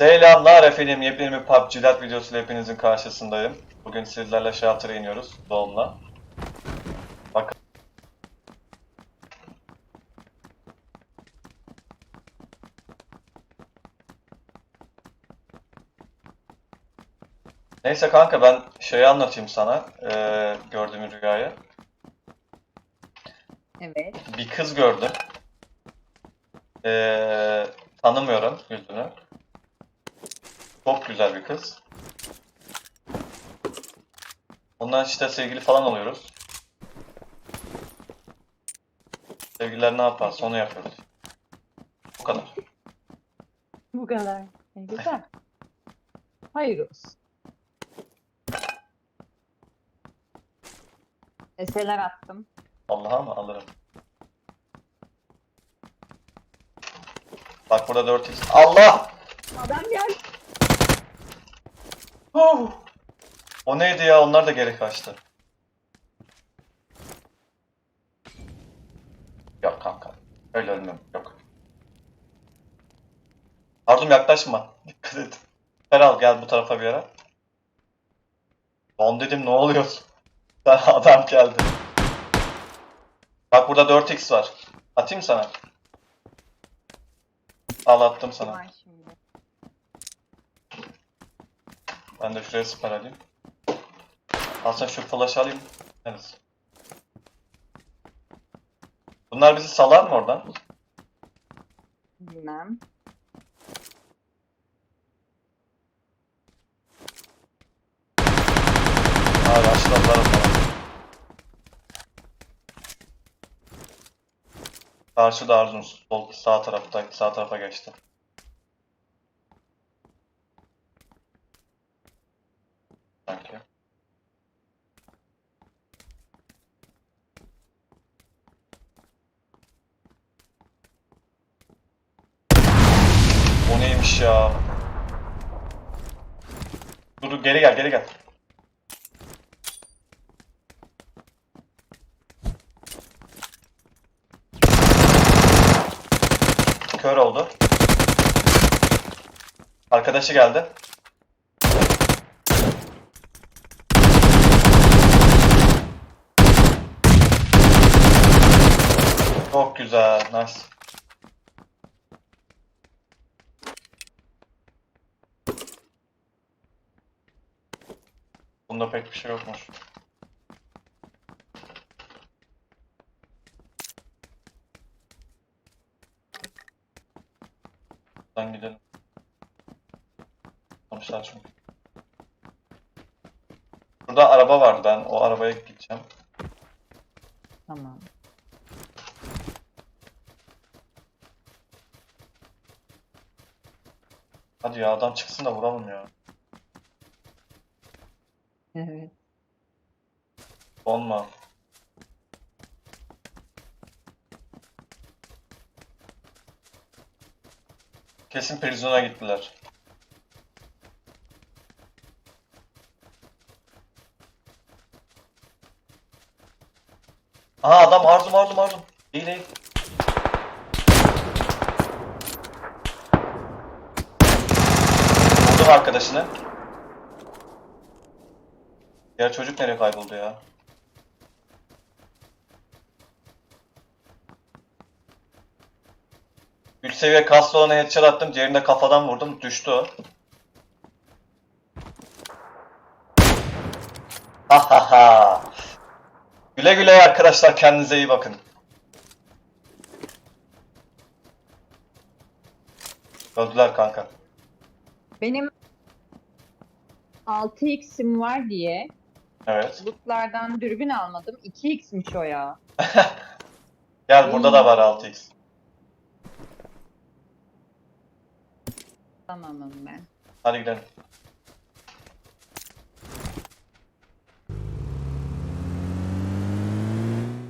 Selamlar efendim. Yepyeni bir PUBG Lite videosuyla hepinizin karşısındayım. Bugün sizlerle Shelter'a iniyoruz Doğum'la. Bak. Neyse kanka ben şeyi anlatayım sana. Ee, gördüğüm rüyayı. Evet. Bir kız gördüm. Ee, tanımıyorum yüzünü. Çok güzel bir kız. Ondan işte sevgili falan oluyoruz. Sevgililer ne yaparsa onu yapıyoruz. Bu kadar. Bu kadar. Ne güzel. Hayır olsun. Eseler attım. Allah'a mı alırım. Bak burada 4x. Allah! Adam gel. Huh! O neydi ya? Onlar da geri kaçtı. Yok kanka. Öyle ölmem. Yok. Arzum yaklaşma. Dikkat et. Feral gel bu tarafa bir yere. Don dedim ne oluyor? Adam geldi. Bak burada 4x var. Atayım sana. Al attım sana. Var şimdi. Ben de şuraya siper alayım. Aslında şu flash alayım. Evet. Bunlar bizi salar mı oradan? Bilmem. Ha başladılar falan. Karşıda Arzum sol sağ tarafta sağ tarafa geçti. Sanki. O neymiş ya? Dur dur, geri gel geri gel. Kör oldu. Arkadaşı geldi. Çok güzel. Nice. Bunda pek bir şey yokmuş. Buradan gidelim. Sonuçlar çünkü. Burada araba vardı. Ben o arabaya gideceğim. Tamam. Hadi ya adam çıksın da vuralım ya. Evet. Donma. Kesin prizyona gittiler. Aha adam arzum arzum arzum. İyi değil. Vurdum arkadaşını. Ya çocuk nereye kayboldu ya? Üç seviye kaslı olana headshot attım. Diğerinde kafadan vurdum. Düştü o. Güle güle arkadaşlar. Kendinize iyi bakın. Öldüler kanka. Benim 6x'im var diye Evet. lootlardan dürbün almadım. 2x'miş o ya. Gel burada da var 6x. Tamamım ben. Hadi gidelim.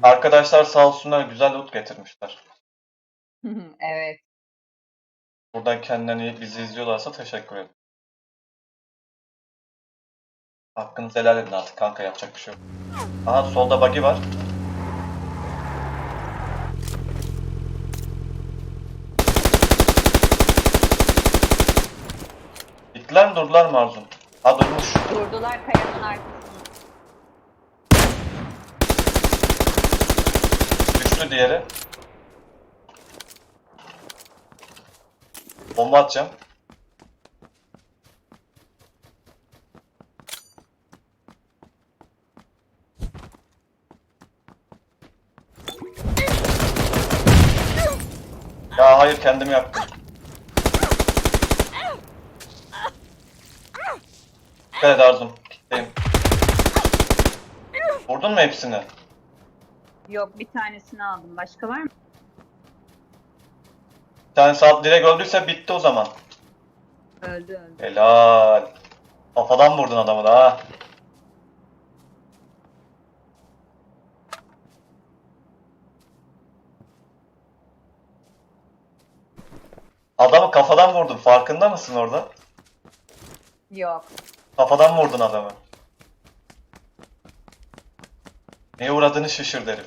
Arkadaşlar sağ olsunlar güzel loot getirmişler. evet. Buradan kendilerini bizi izliyorlarsa teşekkür ederim. Hakkınızı helal edin artık kanka yapacak bir şey yok. Aha solda buggy var. Beklemediler mi durdular mı Arzum? Ha durmuş. Durdular kayanın arkasında. Düştü diğeri. Bomba atacağım. Ya hayır kendim yaptım. Dikkat et Arzum. Kitleyim. Vurdun mu hepsini? Yok bir tanesini aldım. Başka var mı? Bir tanesi alt direkt öldüyse bitti o zaman. Öldü öldü. Helal. Kafadan vurdun adamı da ha. Adamı kafadan vurdun. Farkında mısın orada? Yok. Kafadan vurdun adamı. Neye uğradığını şaşırdı herif.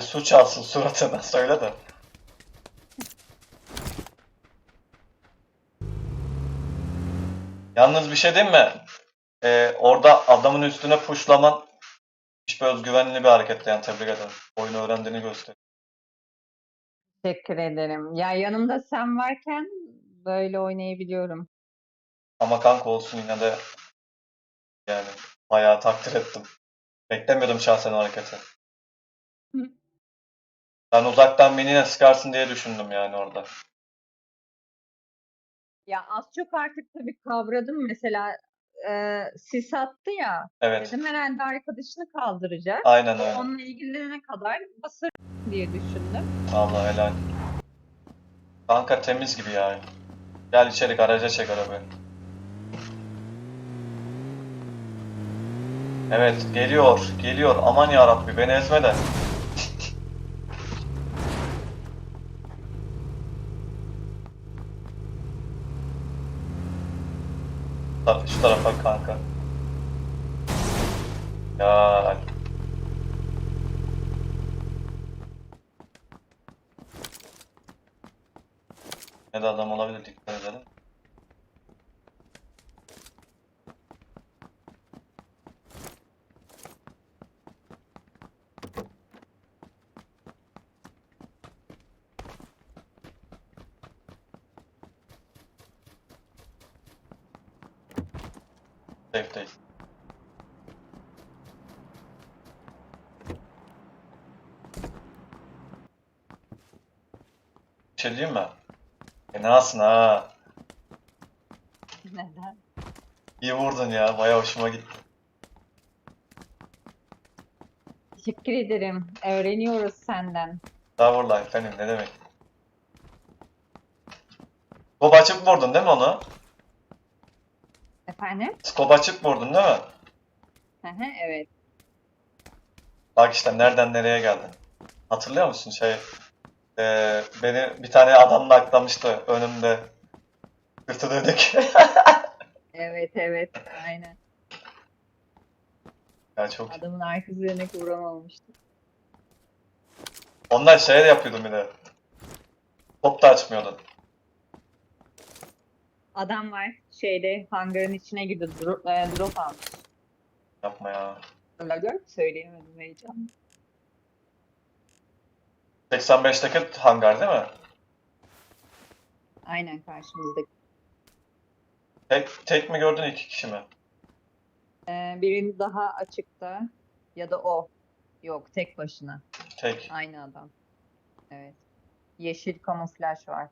Su çalsın suratına söyle de. Yalnız bir şey diyeyim mi? Ee, orada adamın üstüne pushlaman hiç özgüvenli bir hareket yani tebrik ederim. Oyunu öğrendiğini gösteriyor. Teşekkür ederim. Ya yanımda sen varken böyle oynayabiliyorum. Ama kanka olsun yine de yani bayağı takdir ettim. Beklemiyordum şahsen o hareketi. Hı. Ben uzaktan beni yine sıkarsın diye düşündüm yani orada. Ya az çok artık tabii kavradım. Mesela e, sis attı ya. Evet. Dedim herhalde arkadaşını kaldıracak. Aynen öyle. Onunla ilgilenene kadar basır diye düşündüm. Allah helal. Kanka temiz gibi yani. Gel içeri garaja çek arabayı. Evet geliyor geliyor aman ya Rabbi beni ezme de. Ta- Şu tarafa kanka. Ya ne de adam olabilir dikkat edelim. Safe'deyiz. Bir şey diyeyim mi? Fenasın ha. Neden? İyi vurdun ya. Bayağı hoşuma gitti. Teşekkür ederim. Öğreniyoruz senden. Estağfurullah efendim ne demek. Skop açıp vurdun değil mi onu? Efendim? Skop açıp vurdun değil mi? Hı hı, evet. Bak işte nereden nereye geldin. Hatırlıyor musun şey? eee, beni bir tane adam naklamıştı önümde. Sırtı dönük. Evet evet. Aynen. ya çok. Adamın arkası dönük vuramamıştı. Onlar şey de yapıyordum bir de. Top da açmıyordun. Adam var şeyde hangarın içine girdi drop, e, drop almış. Yapma ya. Öyle gör söyleyemedim heyecanla. 85'teki hangar değil mi? Aynen karşımızdaki. Tek, tek mi gördün iki kişi mi? Ee, birinin daha açıkta ya da o. Yok tek başına. Tek. Aynı adam. Evet. Yeşil kamuflaj var.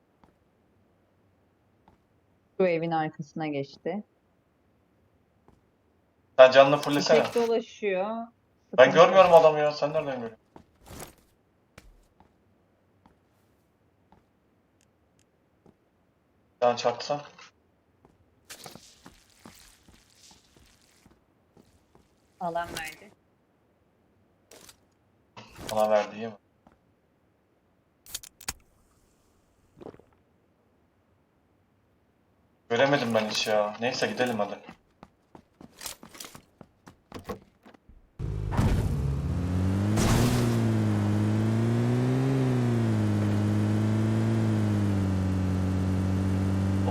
Şu evin arkasına geçti. Sen canını fullesene. Tek dolaşıyor. Ben görmüyorum adamı ya. Sen nereden görüyorsun? Sen çarpsan. Alan verdi. Bana verdi iyi mi? Göremedim ben hiç ya. Neyse gidelim hadi.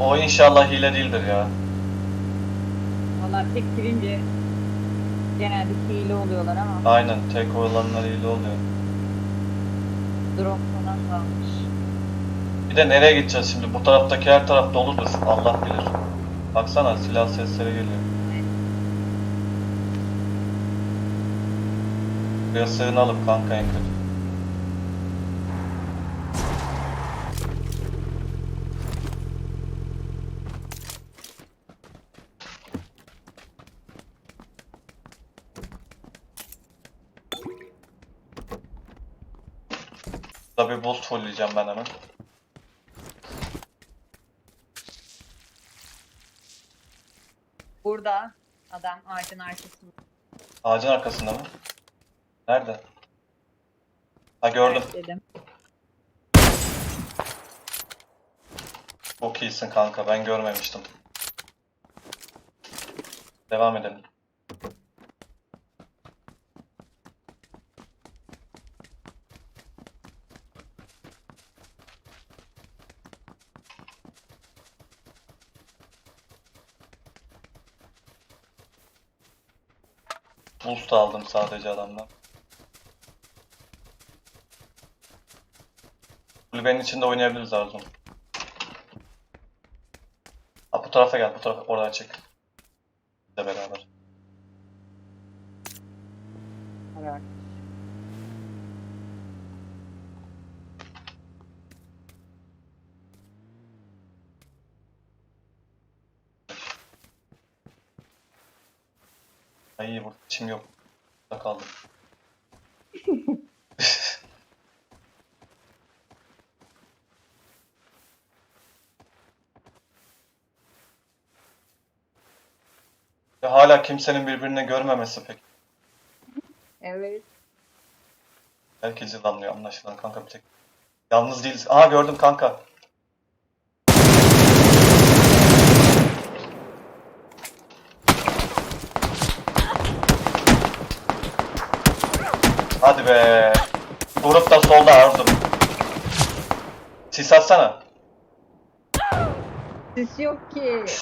O inşallah hile değildir ya. Valla tek girince genelde hile oluyorlar ama Aynen tek olanlar hile oluyor. drop falan kalmış. Bir de nereye gideceğiz şimdi? Bu taraftaki her taraf doludur. Allah bilir. Baksana silah sesleri geliyor. Buraya sığınalım kanka en kötü. Burada bir boost fullleyeceğim ben hemen. Burada adam ağacın arkasında. Ağacın arkasında mı? Nerede? Ha gördüm. Dedim. Çok iyisin kanka. Ben görmemiştim. Devam edelim. Boost aldım sadece adamdan. Kulübenin içinde oynayabiliriz Arzum. Ha, bu tarafa gel, bu tarafa, oradan çık. Bizle beraber. Evet. Ay iyi, burada içim yok. Burada kaldım. Ve hala kimsenin birbirini görmemesi pek. Evet. Herkes yılanlıyor anlaşılan kanka bir tek. Yalnız değiliz. Aha gördüm kanka. Hadi be. Grup da solda Arzum. Sis atsana. Sis yok ki.